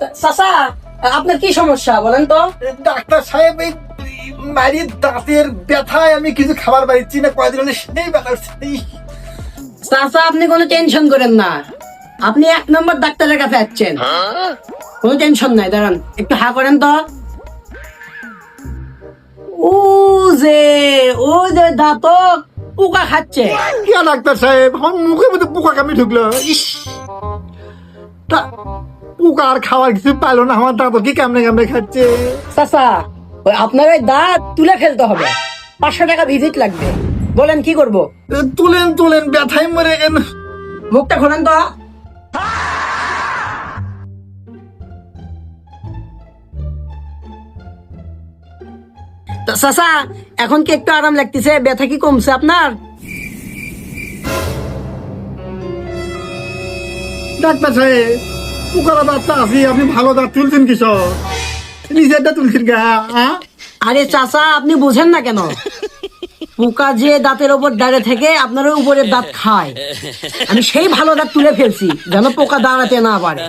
চাচা আপনার কি সমস্যা বলেন তো? ডাক্তার সাহেব এই মারির দাঁতের ব্যথায় আমি কিছু খাবার না হলে সেই ব্যথা। চাচা আপনি কোনো টেনশন করেন না। আপনি এক নম্বর ডাক্তারের কাছে যাচ্ছেন কোনো টেনশন নাই দাঁড়ান একটু হা করেন তো। ও যে ও যে দাঁত পোকা খাচ্ছে। ডাক্তার সাহেব? আমার মুখের মধ্যে পোকা কামি ঢুকলো। ইস। তা পোকা আর খাওয়ার কিছু পাইলো না আমার দাঁত কি কামড়ে কামড়ে খাচ্ছে? চাচা ওই আপনার ওই দাঁত তুলে ফেলতে হবে। পাঁচশো টাকা ভিজিট লাগবে। বলেন কি করব? তুলেন তুলেন ব্যথায় মরে গেল। মুখটা খোলেন তো। তা চাচা এখন কি একটু আরাম লাগতেছে? ব্যথা কি কমছে আপনার? ডাক্তার সাহেব পোকার দাঁতটা আছে আপনি ভালো দাঁত তুলছেন কিসব? নিজেরটা তুলছেন গা হ্যাঁ আরে চাচা আপনি বুঝেন না কেন? পোকা যে দাঁতের ওপর দাঁড়ে থেকে আপনার উপরের দাঁত খায়। আমি সেই ভালো দাঁত তুলে ফেলছি যেন পোকা দাঁড়াতে না পারে।